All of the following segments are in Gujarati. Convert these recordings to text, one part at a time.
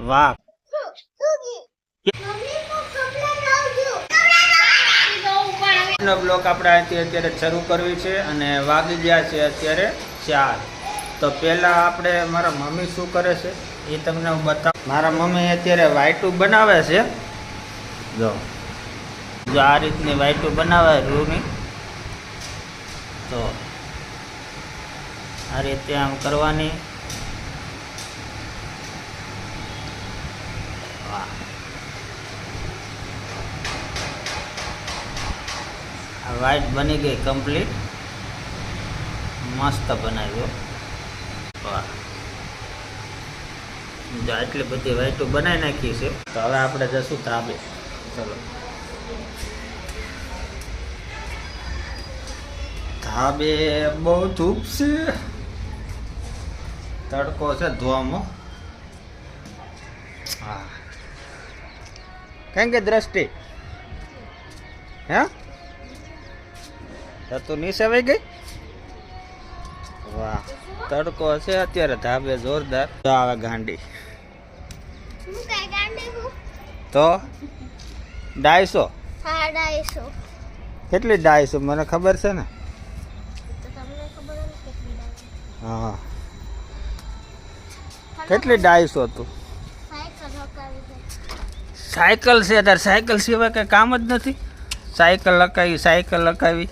વાહ. બ્લોક આપણે અહીંથી અત્યારે શરૂ કરવી છે અને વાગી ગયા છે અત્યારે ચાર. તો પહેલાં આપણે મારા મમ્મી શું કરે છે એ તમને હું બતાવ. મારા મમ્મી અત્યારે વાઈટું બનાવે છે. જો. જો આ રીતની વાઈટું બનાવે રૂની તો આ રીતે આમ કરવાની. વાહ આ વાઈટ બની ગઈ કમ્પ્લીટ મસ્ત બનાવ્યો. જો આટલી બધી વાઈટો બનાવી નાખી છે. તો હવે આપણે જશું ધાબે ચલો. ધાબે બહુ ધૂપ છે. તડકો છે ધોવામાં. કેમ કે દ્રષ્ટિ. હે? તો તું નીચે આવી ગઈ? વાહ તડકો છે અત્યારે ધાબે જોરદાર. તો આવે ગાંડી. તો ડાયસો. કેટલી ડાયસો? મને ખબર છે ને? હા. કેટલી ડાયસો તું સાયકલ છે તાર સાયકલ સિવાય કંઈ કામ જ નથી? સાયકલ લખાવી સાયકલ લખાવી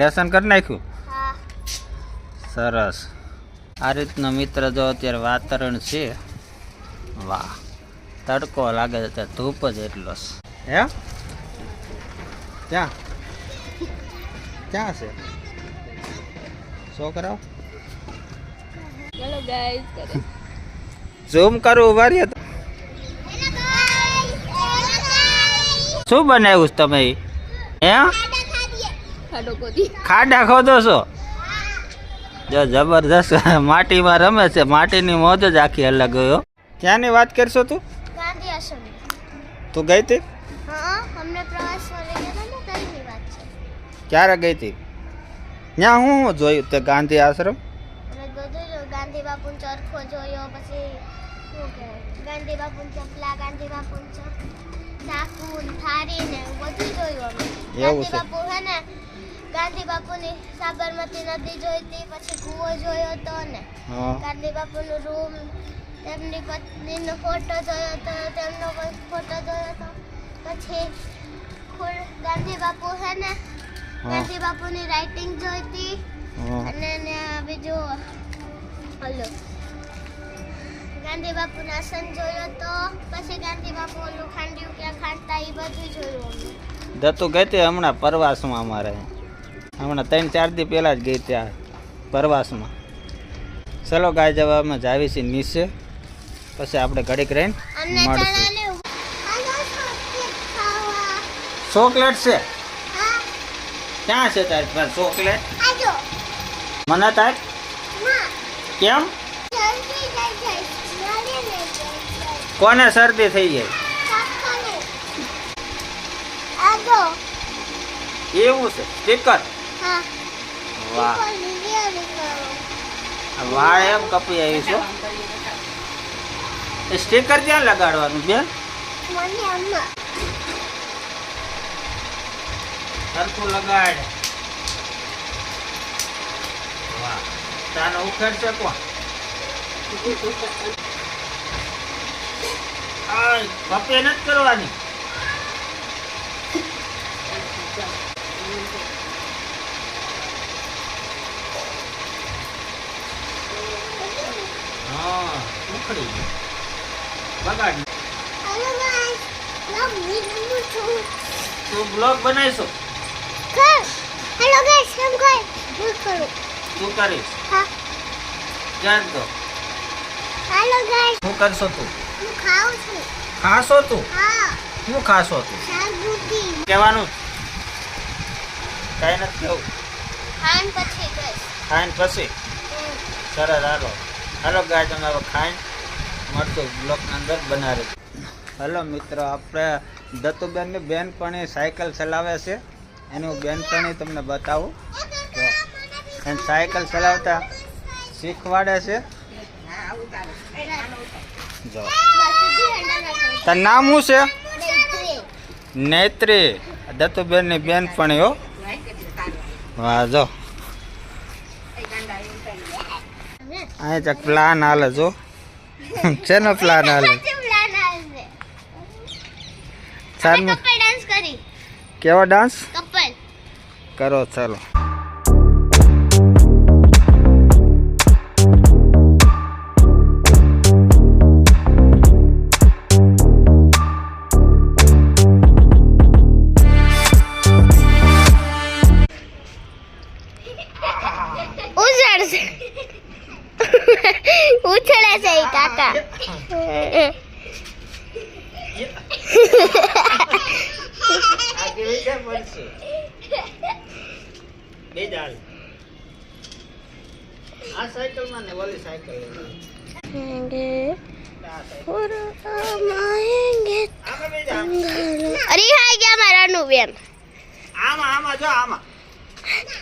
લેસન કરી નાખ્યું? સરસ. આ રીતનો મિત્ર જો અત્યારે વાતાવરણ છે વાહ તડકો લાગે છે ત્યાં ધૂપ જ એટલો હે? ક્યાં? ક્યાં છે? છોકરાઓ ચલો ગાઈસ કરે ઝૂમ કરું તો. શું બનાવ્યું છે તમે? હે? ખાડા ખોદો છો? જો જબરદસ્ત માટીમાં રમે છે. માટીની મોજ જ આખી અલગ હોય. ક્યાંની વાત કરશો તું? તું ગઈ હતી? ક્યારે ગઈ હતી? ત્યાં હું જોયું તે ગાંધી આશ્રમ? ગાંધી બાપુ ચરખો જોયો, પછી ગાંધી બાપુનો પલા ગાંધી બાપુનો ચપ ચાકુ ને બધું જોયું અમે. એવું છે. બાપુ હે ને ગાંધી બાપુની સાબરમતી નદી જોઈ હતી પછી કૂવો જોયો હતો ને. ગાંધી બાપુનું રૂમ તેમની પત્નીનો ફોટો જોયો હતો તેમનો ફોટો જોયો હતો. પછી ગાંધી બાપુ હે ને. ગાંધી બાપુની રાઇટિંગ જોઈ હતી. અને ને બીજું હલો. ગાંધી બાપુ આસન જોયો તો પછી ગાંધી બાપુ ઓલું ખાંડ્યું ક્યાં ખાંડતા એ બધું જોયું અમે દત્તુ ગઈ હતી હમણાં પ્રવાસમાં અમારે. હમણાં ત્રણ ચાર દી પહેલાં જ ગઈ ત્યાં પ્રવાસમાં. ચલો ગાય જવા અમે જાવી છીએ નીચે. પછી આપણે ઘડીક રહીને મળશું. ચોકલેટ છે? ક્યાં છે તારી ચોકલેટ મને તાર? કેમ? કોને શરદી થઈ જાય? એવું છે. સ્ટીકર? વાહ. વાળ એમ કપી આવી છો એ સ્ટીકર ક્યાં લગાડવાનું બેન? સરખું લગાડ. વાહ. તાનો ઉખેડ છે કોણ? કપે નથી કરવાની. હા ઉખડી બગાડી. તું બ્લોગ બનાવીશું. હેલો ગાઈસ કેમ હું કરું તું કરીશ. હા. જાણ તો હેલો ગાઈસ હું કરશો તું? હું ખાઉં છું. ખાશો તું? હા. શું ખાશો તું? શાકભાજી. કહેવાનું? કાંઈ નથી કેવું પછી ખાઈને પછી? સરસ હાલો. હાલો ગાય તમે હવે ખાઈને મળતું બ્લોક અંદર બનાવે. હલો મિત્રો આપણે દત્તુબેનની બેનપણી સાયકલ ચલાવે છે. એની હું બેનપણી તમને બતાવું. એને સાયકલ ચલાવતા શીખવાડે છે. જો બસ સીધી હેન્ડલ રાખો તાર નામ શું છે? નેત્રી. દત્તુબેનની બેન પણ હો. વાહ જો. અહીં ચક પ્લાન હાલે જો. શેનો પ્લાન હાલે? કેવો ડાન્સ કરો ચાલો. અરે હાઈ ગયા મારાનું બેન. આમાં આમાં જો આમાં.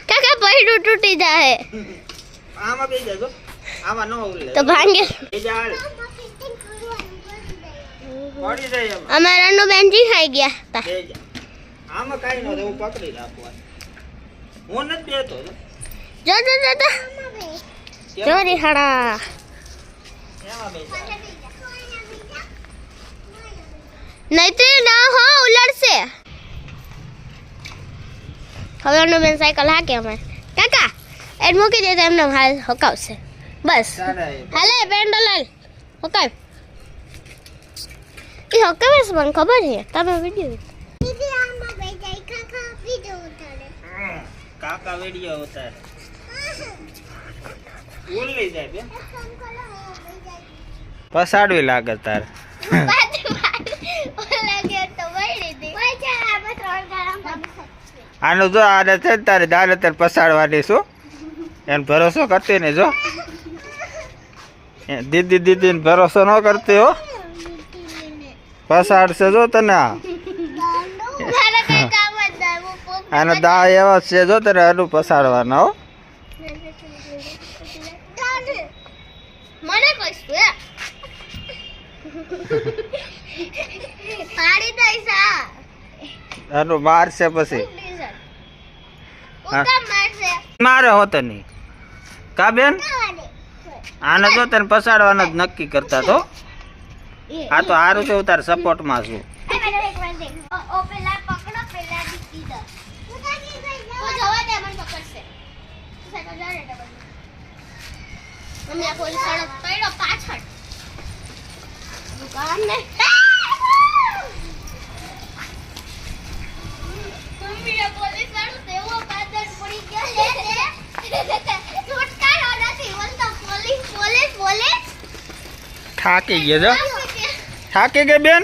કાકા પૈડું તૂટી જાય આમાં બેસી જાજો આમાં ન ઉલે તો ભાંગે. પડી જાય એમાં. અમારાનું બેનજી ખાઈ ગયા તા આમાં કાઈ ન હું પકડી રાખું હું નથી બેતો જો. જો જો જો જો. કેમ? એમાં બેજા નહીં ના હો ઉલડશે હવે એનું બેન સાયકલ હાકે અમે કાકા એડ મૂકી દે તો એમને હાલ હકાવશે. બસ. હાલે પેન્ડલ હાલ. હકાવ. એ હકાવે છે મને ખબર છે. તમે વીડિયો કાકા વેડિયો ઉતારે. લઈ જાય બેન. પસાડવી લાગે તારે. આનું જો આને છે ને તારે દાને તારે પસાડવાની શું એને ભરોસો કરતી ને જો. દીદી દીદીને ભરોસો ન કરતી હો. પસાડશે જો તને આનો દા એવા છે જો તને આનું પસાડવાના હો. એનું મારશે પછી. મારે હોત નહીં. કા બેન? આને તો તને પસાડવાનો જ નક્કી કરતા તો. આ તો સારું છે હું તારે સપોર્ટમાં છું. પોલીસ વાળો તેવો પડી ગયો છે? થાકી ગયા. થાકી બેન?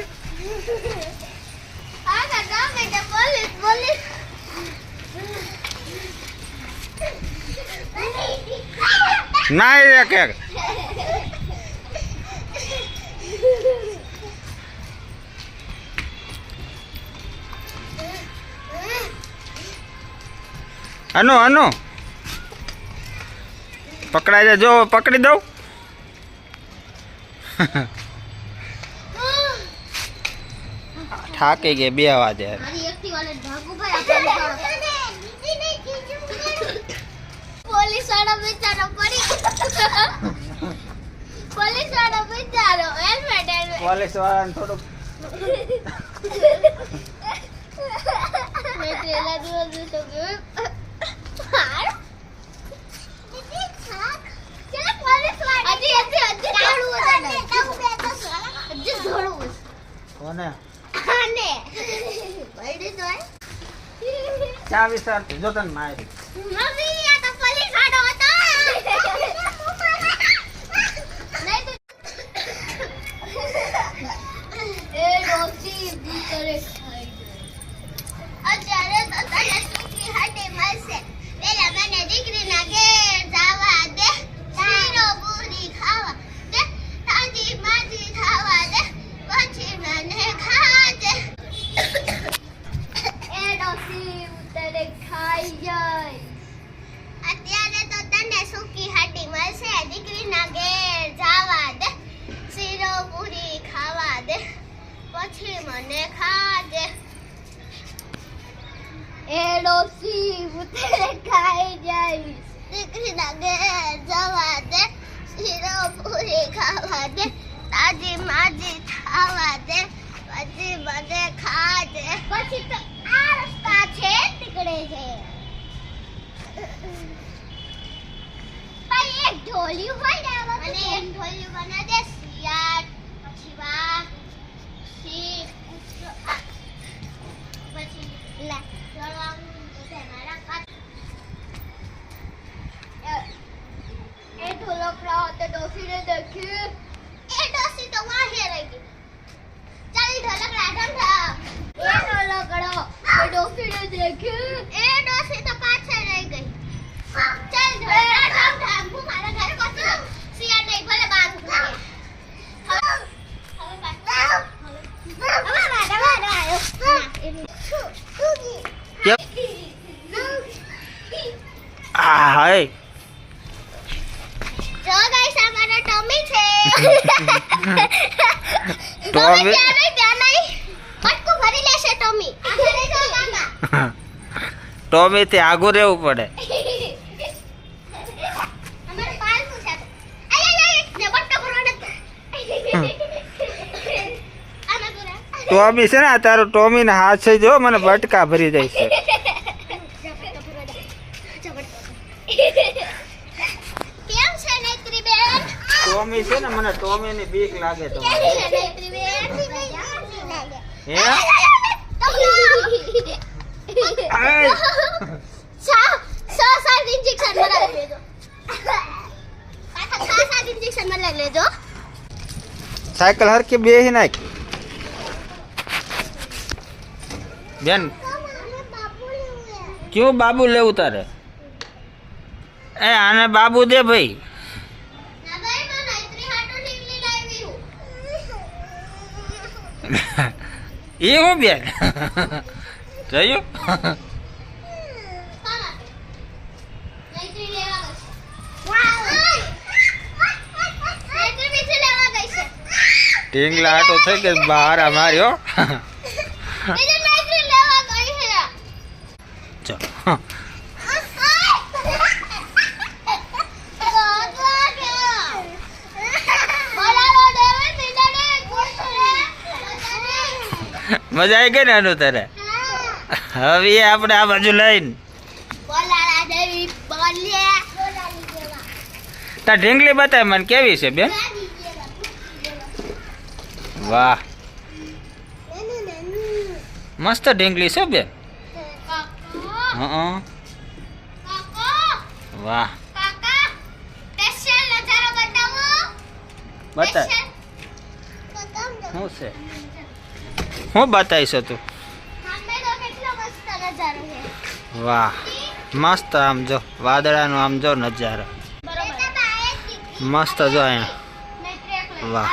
ના એ કે અનુ આનો. પકડાય જો પકડી દઉં. થાકી ગઈ બે આપણે પોલીસ વાળો બિચારો પડી. પોલીસ વાળો બિચારો હેલ્મેટ હેલ્મેટ પોલીસ વાળાને થોડુંક મેં પેલા દિવસ તો ગયું કોને? આને. પડી જાય ચા વિસ્તાર જો તને મારી. મમ્મી આ તો પોલીસ વાળો હતો. નહીં તો એ રોકી ભૂતરે મને ખાઈ જાય. અત્યારે તો તને સૂકી હાટી મળશે દીકરીના ઘેર જવા દે શીરો પૂરી ખાવા દે પછી મને ખા દે ડોસી હું તને ખાઈ જઈશ દીકરીના ઘેર જવા દે શીરો પૂરી ખાવા દે તાજી માજી ખાવા દે પછી મને ખા દે પછી તો આ રસ્તા છે નીકળે છે. પણ એક ઢોલિયું હોય ને અને એક ઢોલિયું બને દે શિયાળ પછી વાઘ સિંહ પછી એ ઢોલકડા હતો ડોસીને દેખ્યું એ ડોસી તો વાહે રહી ગઈ. ચાલી ઢમ ઢમ એ ઢોલકડો એ ડોસીને દેખ્યું. એ ડોસી તો પાછળ રહી ગઈ. ચાલ ઢમ ઢમ હું મારા ઘરે પહોંચી નહીં ભલે હાય જો ગાઈસ આ મારો ટોમી છે. ટોમી? ટોમી ત્યાં નહીં ત્યાં નહીં મટકું ભરી લેશે ટોમી આ ઘરે જો કાકા ટોમી થી આગું રહેવું પડે અમારે પાલતું છે તો. આય, આય, આય, ને બટ્ટો ભરવાનો હતો. આમાં રહેવું પડે. ટોમી છે ને આ તારો ટોમી ને હાથ છે જો મને બટકા ભરી જાય છે. ટોમી છે ને મને ટોમી ની બીક લાગે તો. કેમ છે નૈત્રી બેન હે આય. છ છ સાત ઇન્જેક્શન મરાવી લેજો કાકા છ સાત ઇન્જેક્શન મરાવી લેજો સાયકલ હરકી બેહી નાખ બેન ક્યું બાબુ લેવું તારે એ આને બાબુ દે ભાઈ ના ભાઈ માં નૈત્રી હાટુ ઢીંગલી લાવી હું એ હું બેન જોયું ઢીંગલા આટો થઈ ગઈ બહાર માર્યો બીજી નૈત્રી લેવા ગઈ છે ચો મજા આવી ગઈ ને આનું તારે? હવે આપણે આ બાજુ લઈને. તાર ઢીંગલી બતાવે મને કેવી છે બેન? વાહ. મસ્ત ઢીંગલી છે બેન. હં વાહ. બતાય. શું છે? હું બતાવીશ તું? વાહ, મસ્ત આમ જો, વાદળાનો આમ જો નજારો. મસ્ત જો અહીંયા. વાહ.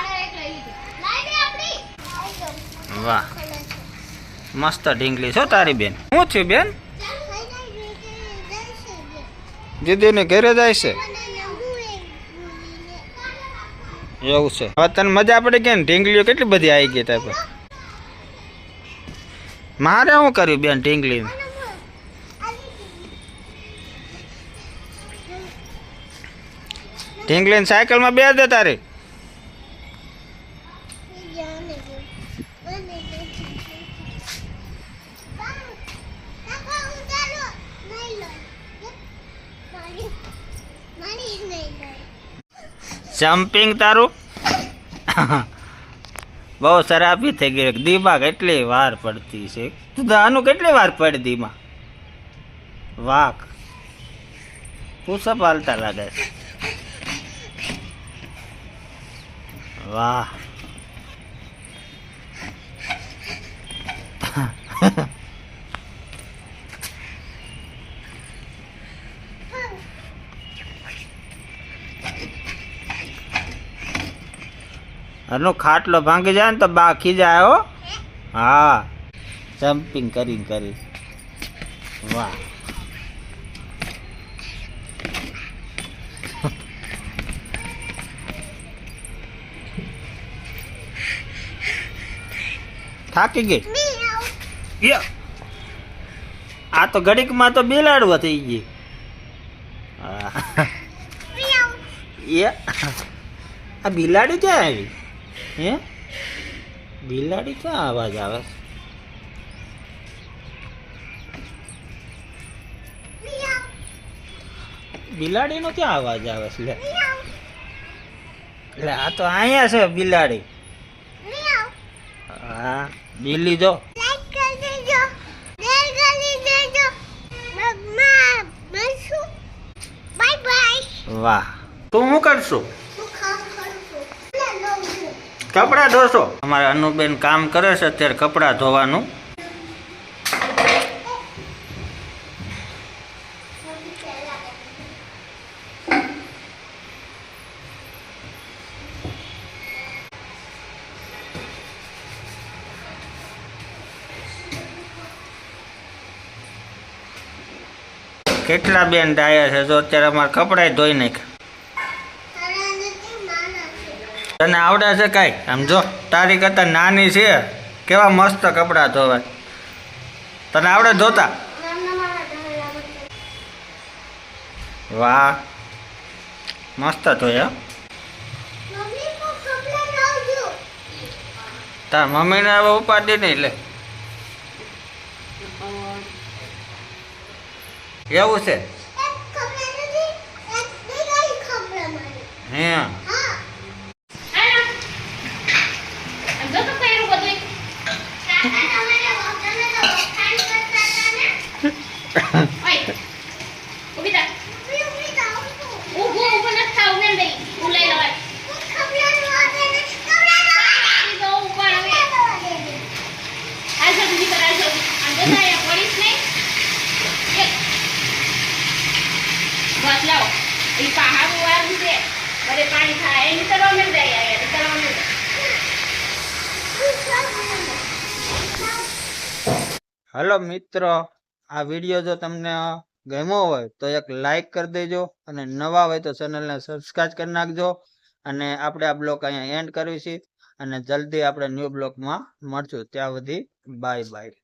વાહ. મસ્ત ઢીંગલી છો તારી બેન. શું થયું બેન? દીદીને ઘરે જાય છે? એવું છે. હવે તને મજા પડે કે ઢીંગલીઓ કેટલી બધી આવી ગઈ તાર મારે શું કર્યું બેન ઢીંગલી ઢીંગલીને સાયકલમાં બે દે તારી. જમ્પિંગ તારું? બહુ શરાબી થઈ ગઈ. દીમા કેટલી વાર પડતી છે. તું આનું કેટલી વાર પડી દીમા? વાઘ. પુષપ હાલતા લાગે છે. વાહ. આનો ખાટલો ભાંગી જાય ને તો બાકી જાય હો. હા. જમ્પિંગ કરી કરી વાહ. થાકી ગઈ? આ તો ઘડીકમાં તો બિલાડવા થઈ ગઈ. આ. આ બિલાડી ક્યાં આવી? હે? બિલાડી ક્યાં અવાજ આવે? બિલાડીનો ક્યાં અવાજ આવે છે? લે. એટલે આ તો અહીંયા છે બિલાડી. હા. બાય બાય વાહ તું કરશું? હું કામ કરું છું લે લઉં છું કપડાં ધોશો. અમારા અનુબેન કામ કરે છે, અત્યારે કપડાં ધોવાનું. કેટલા બેન ડાયા છે? જો અત્યારે અમારે કપડાય ધોઈ નાખ્યા. તને આવડે છે કાંઈ? આમ જો, તારી કરતાં નાની છે. કેવા મસ્ત કપડાં ધોવાય. તને આવડે ધોતા? વાહ. મસ્ત ધોયા તાર મમ્મીને હવે ઉપાડી નહીં લે એવું છે? હે હા હાલો આમ જો તો કર્યું બધું કાકા તમારે વખતને તો વખાણ કરતા હતા ને ઓય ઊભી થા ઊભી ઊભી થાવ છું ઊભું ઊભું નથી થાવું ને બેન હું લઈ લવાય હું કપડા લાવવા દે ને કપડા લાવવા ઈ તો ઉપર દે હવે લાવવા દે દે હાલ જલ્દી કર હાલ જલ્દી આમ જો અહીંયા પડીશ નહીં એક બસ લાવો ઈ પહાડું વાળું છે બધે પાણી થાય એ નીતરવા મળી જાય યાર નીતરવા મળી જાય હલો મિત્રો, આ વીડિયો જો તમને ગમ્યો હોય તો એક લાઈક કરી દેજો અને નવા હોય તો ચેનલને સબસ્ક્રાઈબ કરી નાખજો. અને આપણે આ બ્લોક અહીંયા એન્ડ કરવી છે અને જલ્દી આપણે ન્યૂ બ્લોકમાં મળશું. ત્યાં સુધી બાય બાય